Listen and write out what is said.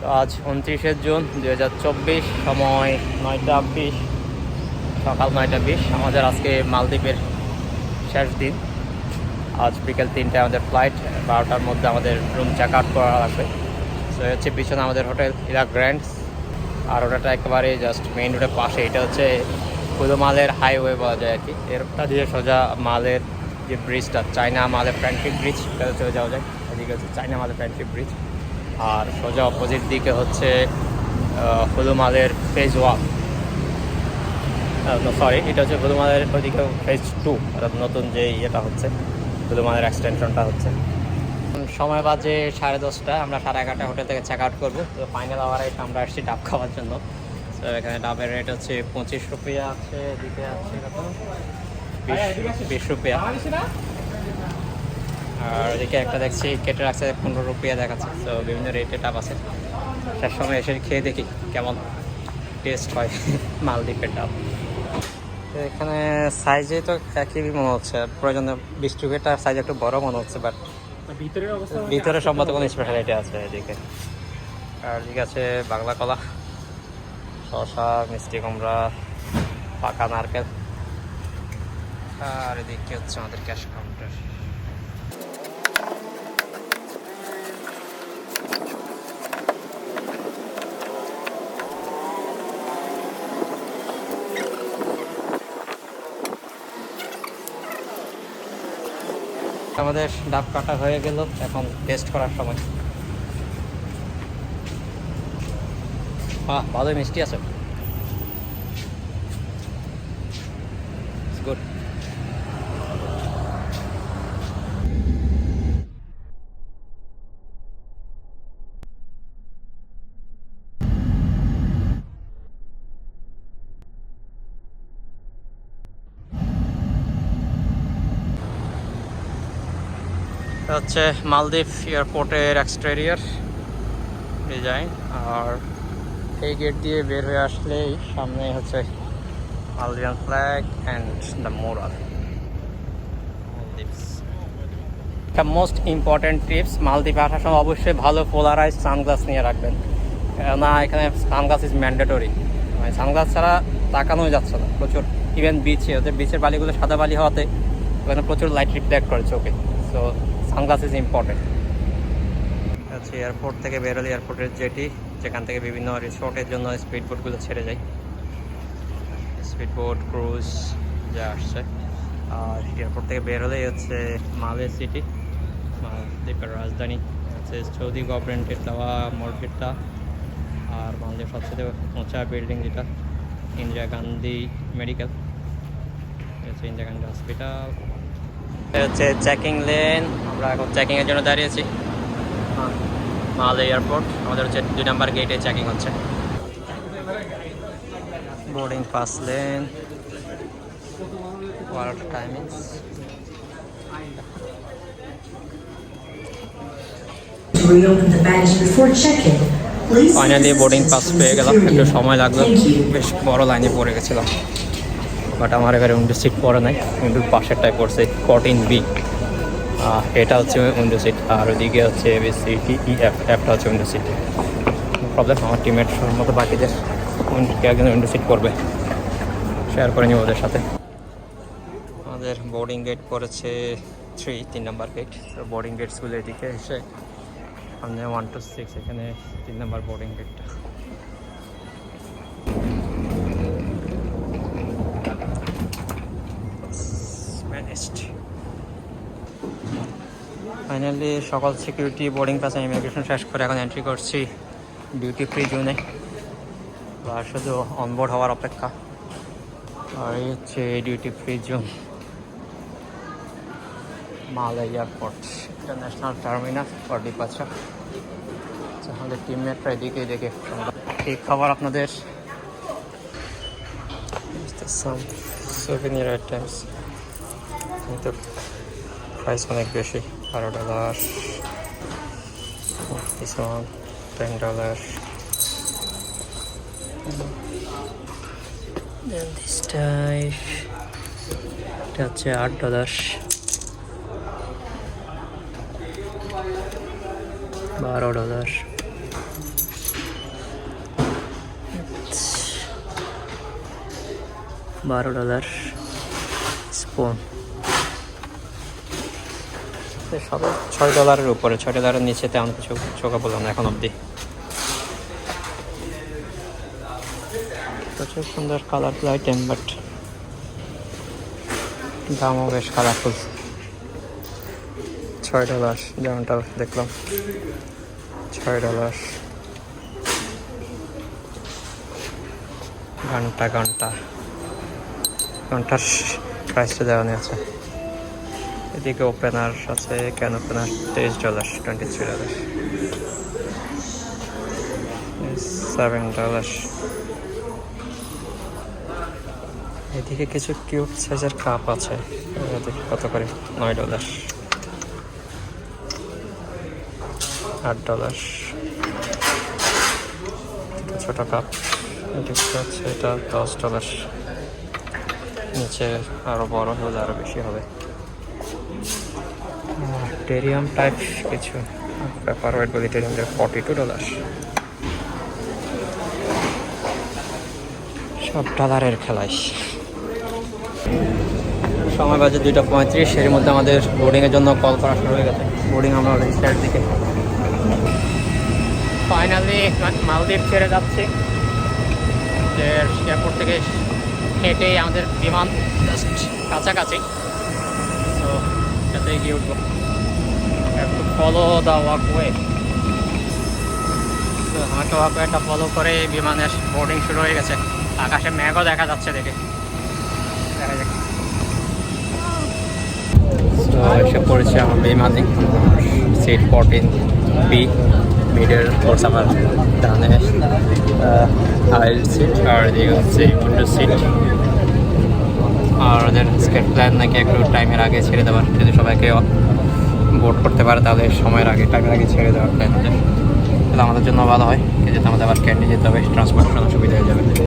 আজ উনত্রিশে জুন দুই হাজার চব্বিশ, সময় নয়টা বিশ, সকাল নয়টা বিশ। আমাদের আজকে মালদ্বীপের শেষ দিন। আজ বিকেল তিনটায় আমাদের ফ্লাইট বারোটার মধ্যে আমাদের রুম চেক আউট করা লাগবে তো হচ্ছে পিছনে আমাদের হোটেল ইরা গ্র্যান্ডস আর ওটাটা একেবারে জাস্ট মেইন রোডের পাশে। এটা হচ্ছে মালের হাইওয়ে বলা যায় আর কি। এরটা দিয়ে সোজা মালের যে ব্রিজটা চায়না মালের ফ্র্যান্ট্রিক ব্রিজ সেটাতে হচ্ছে যাওয়া যায় এদিকে হচ্ছে চায়না মালের ফ্র্যান্ট্রিক ব্রিজ আর সোজা অপোজিট দিকে হচ্ছে হলুমালের ফেজ ওয়ান সরি এটা হচ্ছে হলুমালের ওইদিকে ফেজ টু অর্থাৎ নতুন যে ইয়েটা হচ্ছে, হলুমালের এক্সটেনশনটা হচ্ছে। সময় বাজে সাড়ে দশটা, আমরা সাড়ে এগারোটা হোটেল থেকে চেক আউট করব। তো ফাইনাল আওয়ারে আমরা আসছি ডাব খাওয়ার জন্য। তো এখানে ডাবের রেট হচ্ছে পঁচিশ রুপিয়া আছে, এদিকে আছে বিশ- বিশ রুপিয়া। আর ওদিকে একটা দেখছি কেটে রাখছে পনেরো রুপিয়া দেখাচ্ছে। তো বিভিন্ন রেটে ডাব আছে। তার সময় এসে খেয়ে দেখি কেমন টেস্ট হয় মালদ্বীপের ডাব তো এখানে সাইজে তো একই মনে হচ্ছে। প্রয়োজনে বিশ রুপিয়াটার সাইজ একটু বড় মনে হচ্ছে বাট ভিতরে সম্ভবত কোনো স্পেশালিটি আছে এদিকে। আর এদিকে আছে বাংলা কলা শসা মিষ্টি কুমড়া পাকা নারকেল। আর এদিকে হচ্ছে আমাদের ক্যাশ কাউন্টার আমাদের ডাব কাটা হয়ে গেল এখন টেস্ট করার সময়। বাহ ভালোই মিষ্টি আছে। গুড এটা হচ্ছে মালদ্বীপ এয়ারপোর্টের এক্সটেরিয়ার ডিজাইন। আর এই গেট দিয়ে বের হয়ে আসলেই সামনে হচ্ছে Maldivian flag and the moral একটা মোস্ট ইম্পর্ট্যান্ট টিপস মালদ্বীপ আসার সময় অবশ্যই ভালো পোলারাইজ সানগ্লাস নিয়ে রাখবেন। না এখানে সানগ্লাস ইজ ম্যান্ডেটরি মানে সানগ্লাস ছাড়া তাকানোই যাচ্ছে না, প্রচুর। ইভেন বিচে ওদের বিচের বালিগুলো সাদা বালি হওয়াতে ওখানে প্রচুর লাইট রিফ্লেক্ট করে চোখে সো সানগ্লাস ইজ ইম্পর্টেন্ট। হচ্ছে এয়ারপোর্ট থেকে বেরোলে এয়ারপোর্টের জেটি যেখান থেকে বিভিন্ন রিসোর্টের জন্য স্পিড বোটগুলো ছেড়ে যায়। স্পিড বোট ক্রুজ যা আসছে। আর এয়ারপোর্ট থেকে বের হলেই হচ্ছে মালে সিটি মালদ্বীপের রাজধানী হচ্ছে সৌদি গভর্নমেন্টের দেওয়া মসজিদটা। আর মালদ্বীপ সবচেয়ে উঁচা বিল্ডিং যেটা ইন্দিরা গান্ধী মেডিকেল হচ্ছে ইন্দিরা গান্ধী হসপিটাল হচ্ছে চেকিং লেন আমরা এখন চেকিংয়ের জন্য দাঁড়িয়েছি। মালে এয়ারপোর্ট আমাদের হচ্ছে দুই নাম্বার গেটে চেকিং হচ্ছে। Boarding pass lane check-in, please. Finally boarding pass পেয়ে গেলাম একটু সময় লাগল বেশ বড় লাইনে পড়ে গেছিলাম। বাট আমার এবারে উইন্ডো সিট পড়ে নাই। উইন্ডোর পাশেরটায় পড়ছে ফোরটিন বি এটা হচ্ছে উইন্ডো সিট, আর ওদিকে হচ্ছে A C T E F এফটা হচ্ছে উইন্ডো সিট। প্রবলেম আমার টিমের মতো বাকিদের একজন উইন্ডো সিট পড়বে শেয়ার করে নিব ওদের সাথে। আমাদের বোর্ডিং গেট পড়েছে থ্রি তিন নাম্বার গেট তো বোর্ডিং গেটসগুলো এদিকে এসে সামনে ওয়ান টু সিক্স এখানে তিন নাম্বার বোর্ডিং গেটটা ফাইনালি সকল সিকিউরিটি বোর্ডিং পাস ইমিগ্রেশন শেষ করে এখন এন্ট্রি করছি ডিউটি ফ্রি জোনে আর শুধু অনবোর্ড হওয়ার অপেক্ষা। আর এই হচ্ছে duty free zone Male airport international terminal for departure আমাদের টিমমেটরা এদিকে দেখে এই খাবার আপনাদের। সোভেনিয়ার আইটেমস কিন্তু প্রাইস অনেক বেশি বারো ডলার কিছু টেন ডলার এটা হচ্ছে আট ডলার বারো ডলার বারো ডলার স্পন। সব ছয় ডলারের উপরে, ছয় ডলারের নিচে তেমন কিছু চোখে বললাম এখন অবধি। প্রচুর সুন্দর কালারফুল আইটেম বাট দামও বেশ কালারফুল ছয় ডলার যেমনটা দেখলাম। ছয় ডলার ঘণ্টা ঘণ্টা। ঘণ্টার প্রাইসটা দেওয়া আছে এদিকে ওপেনার আছে ক্যান ওপেনার তেইশ dollar twenty three dollar seven dollar এদিকে কিছু কিউব সাইজের কাপ আছে। কত করে? নয় ডলার আট ডলার ছোট কাপ হচ্ছে এটা দশ ডলার নিচে আরও বড় হলে আরও বেশি হবে। টেরিয়াম টাইপ কিছু পেপার ওয়েট বলি টেরিয়াম ফর্টি টু ডলার সব ডলারের খেলাই সময় বাজে দুইটা পঁয়ত্রিশ এর মধ্যে আমাদের বোর্ডিংয়ের জন্য কল করা শুরু হয়ে গেছে। বোর্ডিং আমরা শেয়ার দিকে। ফাইনালি মালদ্বীপ ছেড়ে যাচ্ছি। যে এয়ারপোর্ট থেকে হেঁটেই আমাদের বিমান জাস্ট কাছাকাছি। তো এটাতে গিয়ে উঠবো। ফলো দ্য ওয়াকওয়ে তো আমাকে ওয়াকওয়েটা ফলো করে বিমানের বোর্ডিং শুরু হয়ে গেছে। আকাশে মেঘও দেখা যাচ্ছে দেখে। দেখা যাক। এসে পড়েছে আমার বিমানে। সিট ফোরটিন বি মিডের কোর্স আমার ডানে আইল সিট আর এদিকে হচ্ছে উইন্ডো সিট আর ওদের স্কেট প্ল্যান নাকি একটু টাইমের আগে ছেড়ে দেওয়ার। যদি সবাইকে বোট করতে পারে, তাহলে সময়ের আগে টাইমের আগে ছেড়ে দেওয়ার প্ল্যান আছে তাহলে আমাদের জন্য ভালো হয়। যেতে আমাদের আবার ক্যান্ডি যেতে হবে ট্রান্সপোর্টেশন সুবিধা হয়ে যাবে